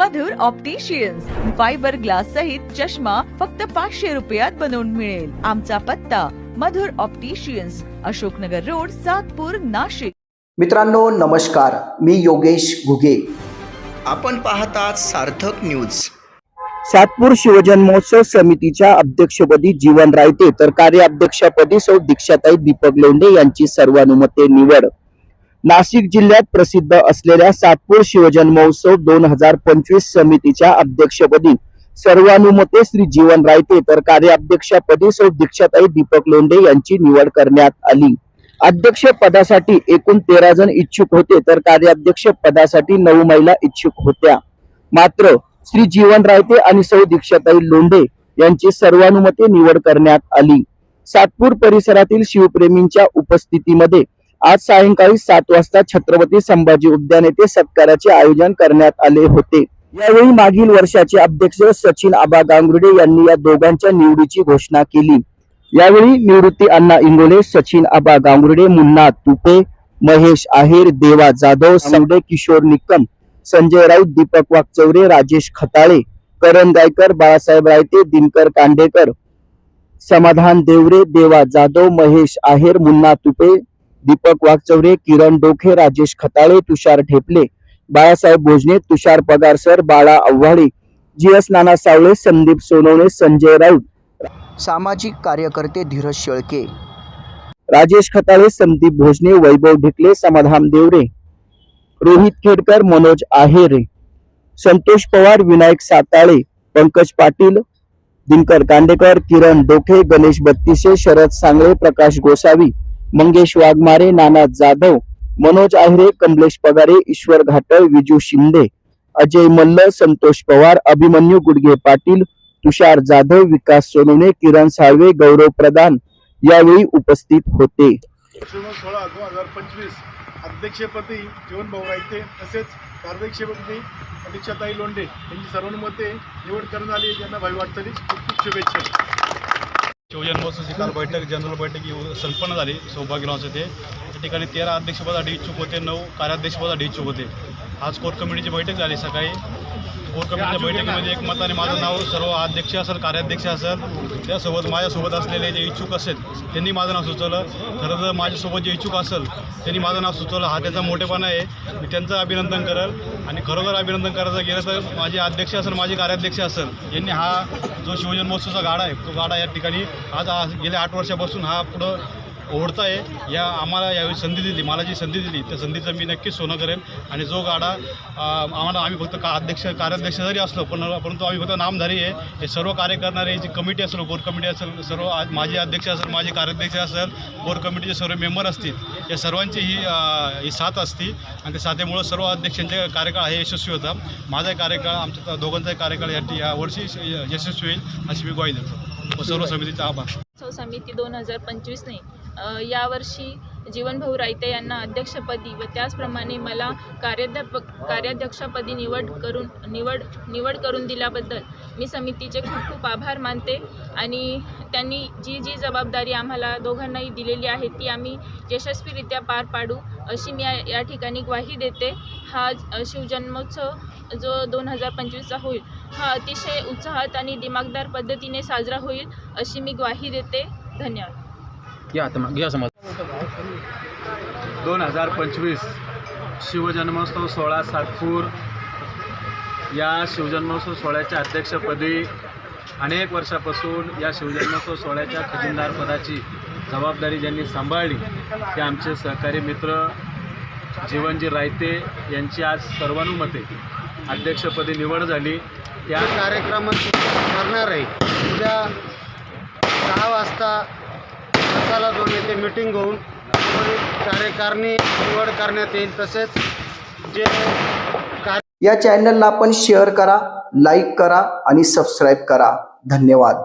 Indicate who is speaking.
Speaker 1: मधुर opticians fibre glass सहित चष्मा फक्त पाचशे रुपयात बनवून मिळेल. आमचा पत्ता मधुर ऑप्टिशियन्स अशोकनगर रोड सातपूर नाशिक.
Speaker 2: मित्रांनो नमस्कार. मी योगेश घुगे. आपण पाहतात सार्थक न्यूज सातपूर शिवजन्मोत्सव समितीच्या अध्यक्षपदी जीवन रायते तर कार्याध्यक्षपदी सौ दीक्षाताई दीपक लोंढे यांची सर्वानुमते निवड. नाशिक जिल्ह्यात प्रसिद्ध असलेल्या सातपूर शिवजन्मोत्सव दोन हजार पंचवीस समितीच्या अध्यक्षपदी. सर्वानुमते श्री जीवन रायते तर कार्याध्यक्षपदी सौ दीक्षाताई दीपक लोंढे यांची निवड करण्यात आली. अध्यक्ष पदासाठी एकूण तेरा जण इच्छुक होते तर कार्याध्यक्ष पदासाठी नऊ महिला इच्छुक होत्या. मात्र श्री जीवन रायते आणि सौ दीक्षाताई लोंढे यांची सर्वानुमते निवड करण्यात आली. सातपूर परिसरातील शिवप्रेमींच्या उपस्थितीमध्ये आज सायंकाळी सात वाजता छत्रपती संभाजी उद्यान येथे सत्काराचे आयोजन करण्यात आले होते. यावेळी मागील वर्षाचे अध्यक्ष सचिन आबा गांगुर्डे यांनी या दोघांच्या निवडीची घोषणा केली. यावेळी निवृत्ती अण्णा इंगोले सचिन आबा गांगुर्डे मुन्ना तुपे महेश आहेर देवा जाधव संडे किशोर निकम संजय राऊत दीपक वाकचौरे राजेश खताळे करण गायकर बाळासाहेब रायते दिनकर कांडेकर समाधान देवरे देवा जाधव महेश आहेर मुन्ना तुपे दीपक वाकचौरे किरण डोखे राजेश खताळे तुषार ठेपले बाळासाहेब भोजने तुषार पगारसर बाळा आव्हाडे जी एस नाना सावळे संदीप सोनवणे संजय राऊत. सामाजिक कार्यकर्ते धीरज शेळके. राजेश खताळे संदीप भोजने वैभव ढिकले समाधान देवरे. रोहित खेडकर मनोज आहेरे. संतोष पवार विनायक साताळे पंकज पाटील दिनकर कांडेकर किरण डोखे गणेश बत्तीसे शरद सांगळे प्रकाश गोसावी. मंगेश वाघमारे नाना जाधव मनोज आहिरे कमलेश पगारे ईश्वर घाटळ विजू शिंदे अजय मल्ल संतोष पवार अभिमन्यू गुडगे पाटील तुषार जाधव विकास सोनवणे किरण साळवे गौरव प्रधान यावेळी उपस्थित होते.
Speaker 3: सोळा दोन हजार पंचवीस अध्यक्षपदी जीवनभाऊ रायते तसेच कार्याध्यक्षपदी अध्यक्षताई लोंढे यांची सर्वानुमते निवड करण्यात आली. त्यांना भावी वाटचालीस खूप खूप शुभेच्छा. शिवजन्मोत्सवाची काल बैठक जनरल बैठक येऊ- संपन्न झाली. सौभाग्यरावचं ते. त्या ठिकाणी तेरा अध्यक्षपदासाठी इच्छुक होते नऊ कार्याध्यक्षपदासाठी इच्छुक होते. आज कोर कमिटीची बैठक झाली सकाळी. कोर कमिटीच्या बैठकीमध्ये एक मताने माझं नाव सर्व अध्यक्ष असेल कार्याध्यक्ष असेल त्यासोबत माझ्यासोबत असलेले जे इच्छुक असेल त्यांनी माझं नाव सुचवलं. खरं तर माझ्यासोबत जे इच्छुक असेल त्यांनी माझं नाव सुचवलं. हा त्यांचा मोठेपणा आहे. मी त्यांचं अभिनंदन करेल. आणि खरोखर अभिनंदन करायचं गेलं तर माझे अध्यक्ष असेल माझे कार्याध्यक्ष असेल यांनी हा जो शिवजन्मोत्सवचा गाडा आहे तो गाडा या ठिकाणी आज आज गेल्या आठ वर्षापासून हा पुढं ओढता आहे या आम्हाला यावेळी संधी दिली मला जी संधी दिली. त्या संधीचं मी नक्कीच सोनं करेन. आणि जो गाडा आम्हाला आम्ही फक्त का अध्यक्ष कार्याध्यक्ष जरी असलो पण परंतु आम्ही फक्त नामधारी आहे. हे सर्व कार्य करणारे जी कमिटी असेल कोर कमिटी असेल सर्व माझे अध्यक्ष असेल माझे कार्याध्यक्ष असेल कोर कमिटीचे सर्व मेंबर असतील. या सर्वांची ही ही साथ असती. आणि त्या साथीमुळं सर्व अध्यक्षांचे कार्यकाळ हे यशस्वी होता. माझा कार्यकाळ आमच्या दोघांचाही कार्यकाळ या या वर्षी यशस्वी होईल अशी मी ग्वाही देतो. व सर्व समितीचा आभार.
Speaker 4: उत्सव समिती दोन हजार पंचवीसने यावर्षी जीवनभाऊ रायते यांना अध्यक्षपदी व त्याचप्रमाणे मला कार्याध्यापक कार्याध्यक्षपदी निवड करून निवड निवड करून दिल्याबद्दल मी समितीचे खूप खूप आभार मानते आणि त्यांनी जी जी जबाबदारी आम्हाला दोघांनाही दिलेली आहे ती आम्ही यशस्वीरित्या पार पाडू अशी मी या या ठिकाणी ग्वाही देते. हा शिवजन्मोत्सव जो दोन हजार पंचवीसचा होईल हा अतिशय उत्साहात आणि दिमागदार पद्धतीने साजरा होईल अशी मी ग्वाही देते. धन्यवाद.
Speaker 5: या आता घ्या समाज
Speaker 6: दोन हजार पंचवीस शिवजन्मोत्सव सोहळा सातपूर. या शिवजन्मोत्सव सोहळ्याच्या अध्यक्षपदी अनेक वर्षापासून या शिवजन्मोत्सव सोहळ्याच्या खजिनदार पदाची जबाबदारी ज्यांनी सांभाळली ते आमचे सहकारी मित्र जीवनजी रायते यांची आज सर्वानुमते अध्यक्षपदी निवड झाली. त्या
Speaker 7: कार्यक्रमात करणार आहे. उद्या दहा वाजता मसाला जोड येथे मिटिंग होऊन कार्यकारिणी निवड करण्यात येईल. तसेच जे
Speaker 2: या चॅनलला आपण शेअर करा लाईक करा आणि सबस्क्राईब करा. धन्यवाद.